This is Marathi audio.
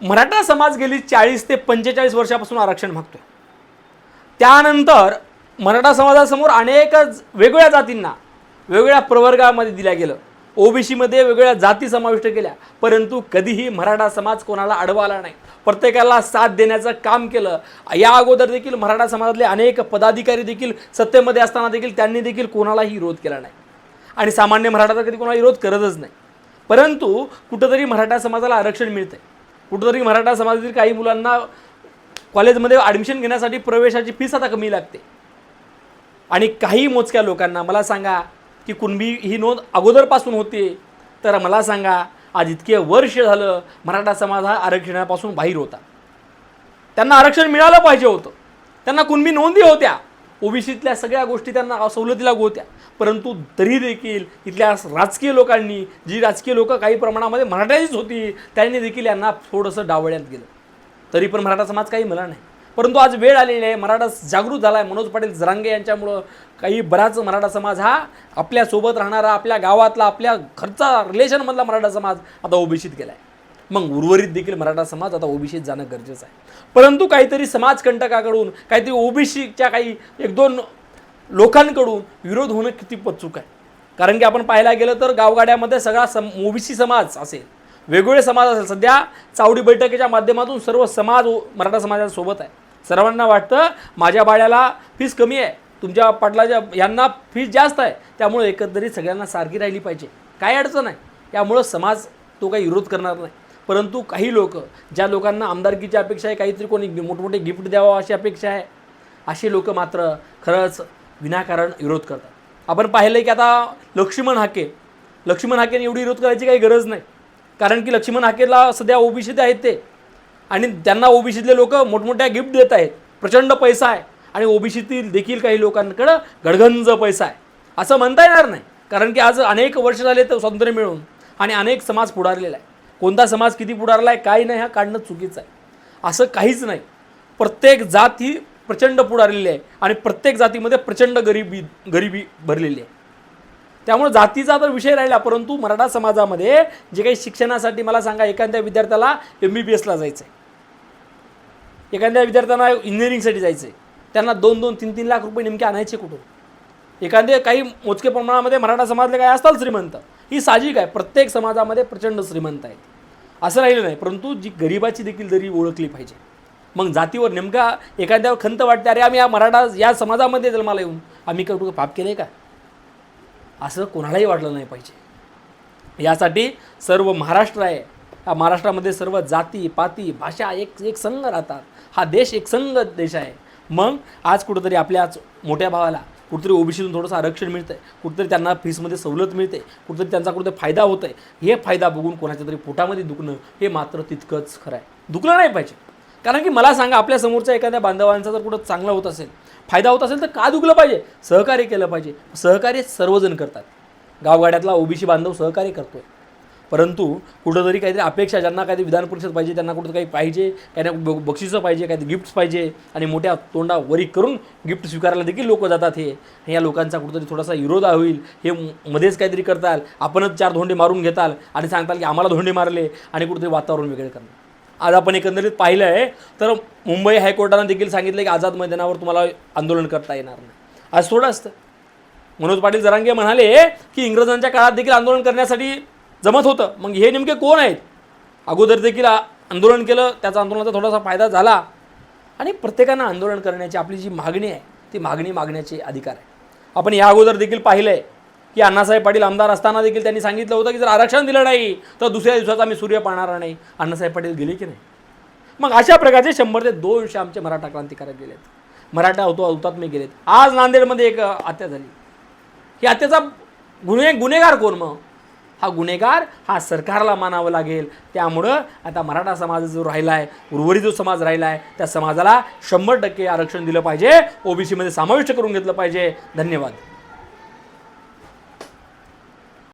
मराठा समाज गेली चाळीस ते पंचेचाळीस वर्षापासून आरक्षण मागतोय. त्यानंतर मराठा समाजासमोर अनेक वेगवेगळ्या जातींना वेगवेगळ्या प्रवर्गामध्ये दिल्या गेलं. ओबीसीमध्ये वेगवेगळ्या जाती समाविष्ट केल्या परंतु कधीही मराठा समाज कोणाला अडवा आला नाही. प्रत्येकाला साथ देण्याचं काम केलं. या अगोदर देखील मराठा समाजातले अनेक पदाधिकारी देखील सत्तेमध्ये असताना देखील त्यांनी देखील कोणालाही विरोध केला नाही. आणि सामान्य मराठा तर कधी कोणाला विरोध करतच नाही. परंतु कुठंतरी मराठा समाजाला आरक्षण मिळतंय. कुठंतरी मराठा समाजातील काही मुलांना कॉलेजमध्ये ॲडमिशन घेण्यासाठी प्रवेशाची फीस आता कमी लागते. आणि काही मोजक्या लोकांना मला सांगा की कुणबी ही नोंद अगोदरपासून होते तर मला सांगा आज इतके वर्ष झालं मराठा समाज हा आरक्षणापासून बाहेर होता. त्यांना आरक्षण मिळालं पाहिजे होतं. त्यांना कुणबी नोंदी होत्या. ओबीसीतल्या सगळ्या गोष्टी त्यांना सवलती लागू होत्या. परंतु तरी देखील इथल्या राजकीय लोकांनी जी राजकीय लोकं काही प्रमाणामध्ये मराठ्याचीच होती त्यांनी देखील यांना थोडंसं डावळ्यात गेलं. तरी पण मराठा समाज काही मला नाही. परंतु आज वेळ आलेली आहे मराठा जागृत झाला आहे मनोज पाटील जरांगे यांच्यामुळं काही बराच मराठा समाज हा आपल्यासोबत राहणारा आपल्या गावातला आपल्या घरचा रिलेशनमधला मराठा समाज आता ओबीसीत गेला आहे मग उर्वरित देखील मराठा समाज आता ओबीसीत जाणं गरजेचं आहे. परंतु काहीतरी समाजकंटकाकडून काहीतरी ओबीसीच्या काही एक दोन लोकांकडून विरोध होणं किती पचूक आहे. कारण की आपण पाहायला गेलं तर गावगाड्यामध्ये सगळा सम ओबीसी समाज असेल वेगवेगळे समाज असेल. सध्या चावडी बैठकीच्या माध्यमातून सर्व समाज ओ- मराठा समाजासोबत आहे. सर्वांना वाटतं माझ्या बाळ्याला फीस कमी आहे तुमच्या पाटलाच्या यांना फीस जास्त आहे त्यामुळे एकंदरीत सगळ्यांना सारखी राहिली पाहिजे. काय अडचण आहे? त्यामुळं समाज तो काही विरोध करणार नाही. परंतु काही लोक ज्या लोकांना आमदारकीची अपेक्षा आहे काहीतरी कोणी मोठमोठे गिफ्ट द्यावं अशी अपेक्षा आहे असे लोक मात्र खरंच विनाकारण विरोध करतात. आपण पाहिलं की आता लक्ष्मण हाके लक्ष्मण हाकेने एवढी विरोध करायची काही गरज नाही. कारण की लक्ष्मण हाकेला सध्या ओबीसीत आहेत ते. आणि त्यांना ओबीसीतले लोक मोठमोठ्या गिफ्ट देत आहेत. प्रचंड पैसा आहे. आणि ओबीसीतील देखील काही लोकांकडं गडगंज पैसा आहे. असं म्हणता येणार नाही. कारण की आज अनेक वर्ष झाले तर स्वातंत्र्य मिळून आणि अनेक समाज पुढारलेला आहे. कोणता समाज किती पुढारला आहे काही नाही हा काढणं चुकीचं आहे. असं काहीच नाही. प्रत्येक जात ही प्रचंड पुढारलेली आहे आणि प्रत्येक जातीमध्ये प्रचंड गरिबी गरिबी भरलेली आहे. त्यामुळे जातीचा तर विषय राहिला परंतु मराठा समाजामध्ये जे काही शिक्षणासाठी मला सांगा एखाद्या विद्यार्थ्याला एम बी बी एसला जायचं आहे एखाद्या विद्यार्थ्यांना इंजिनिअरिंगसाठी जायचं आहे त्यांना दोन दोन तीन तीन लाख रुपये नेमके आणायचे कुठून? एखादे काही मोजके प्रमाणामध्ये मराठा समाजातले काय असतात श्रीमंत. ही साहजिक आहे. प्रत्येक समाजामध्ये प्रचंड श्रीमंत आहेत. असं राहिलं नाही परंतु जी गरिबाची देखील दरी ओळखली पाहिजे मग जातीवर नेमका एखाद्यावर खंत वाटते अरे आम्ही या मराठा या समाजामध्ये जन्माला येऊन आम्ही काही कुठं पाप केले का? असं कोणालाही वाटलं नाही पाहिजे. यासाठी सर्व महाराष्ट्र आहे. या महाराष्ट्रामध्ये सर्व जाती पाती भाषा एक एक संघ राहतात. हा देश एक संघ देश आहे. मग आज कुठंतरी आपल्याच मोठ्या भावाला कुठेतरी ओबीसीतून थोडंसं आरक्षण मिळतं आहे कुठेतरी त्यांना फीसमध्ये सवलत मिळते कुठेतरी त्यांचा कुठेतरी फायदा होत आहे हे फायदा बघून कोणाच्या तरी पोटामध्ये दुखणं हे मात्र तितकंच खरं आहे दुखलं नाही पाहिजे. कारण की मला सांगा आपल्या समोरच्या एखाद्या बांधवांचा जर कुठं चांगला होत असेल फायदा होत असेल तर का दुखलं पाहिजे? सहकार्य केलं पाहिजे. सहकार्य सर्वजण करतात. गावगाड्यातला ओबीसी बांधव सहकार्य करतोय. परंतु कुठंतरी काहीतरी अपेक्षा ज्यांना काहीतरी विधान परिषद पाहिजे त्यांना कुठं काही पाहिजे काही ना ब- बक्षिसं पाहिजे काहीतरी गिफ्ट्स पाहिजे आणि मोठ्या तोंडावरी करून गिफ्ट स्वीकारायला देखील लोक जातात हे. या लोकांचा कुठंतरी थोडासा विरोध होईल हे मध्येच काहीतरी करताल आपणच चार धोंडे मारून घेताल आणि सांगताल की आम्हाला धोंडे मारले आणि कुठंतरी वातावरण वेगळे करणार. आज आपण एकंदरीत पाहिलं आहे तर मुंबई हायकोर्टानं देखील सांगितलं की आझाद मैदानावर तुम्हाला आंदोलन करता येणार नाही. आज थोडं असतं. मनोज पाटील जरांगे म्हणाले की इंग्रजांच्या काळात देखील आंदोलन करण्यासाठी जमत होतं. मग हे नेमके कोण आहेत? अगोदर देखील आंदोलन केलं. त्याचा आंदोलनाचा थोडासा फायदा झाला. आणि प्रत्येकानं आंदोलन करण्याची आपली जी मागणी आहे ती मागणी मागण्याचे अधिकार आहे आपण या अगोदर देखील पाहिलं आहे की अण्णासाहेब पाटील आमदार असताना देखील त्यांनी सांगितलं होतं की जर आरक्षण दिलं नाही तर दुसऱ्या दिवसाचा आम्ही सूर्य पाहणार नाही. अण्णासाहेब पाटील गेले की नाही? मग अशा प्रकारचे शंभर ते दोनशे आमचे मराठा क्रांतिकारक गेलेत. मराठा होतो हुतात्मे गेलेत. आज नांदेडमध्ये एक हत्या झाली. ही हत्येचा गुन्हे गुन्हेगार कोण मग? हा गुन्हेगार हा सरकारला मानावं लागेल. त्यामुळं आता मराठा समाज जो राहिला आहे उर्वरित जो समाज राहिला आहे त्या समाजाला शंभर टक्के आरक्षण दिलं पाहिजे. ओबीसीमध्ये समाविष्ट करून घेतलं पाहिजे. धन्यवाद.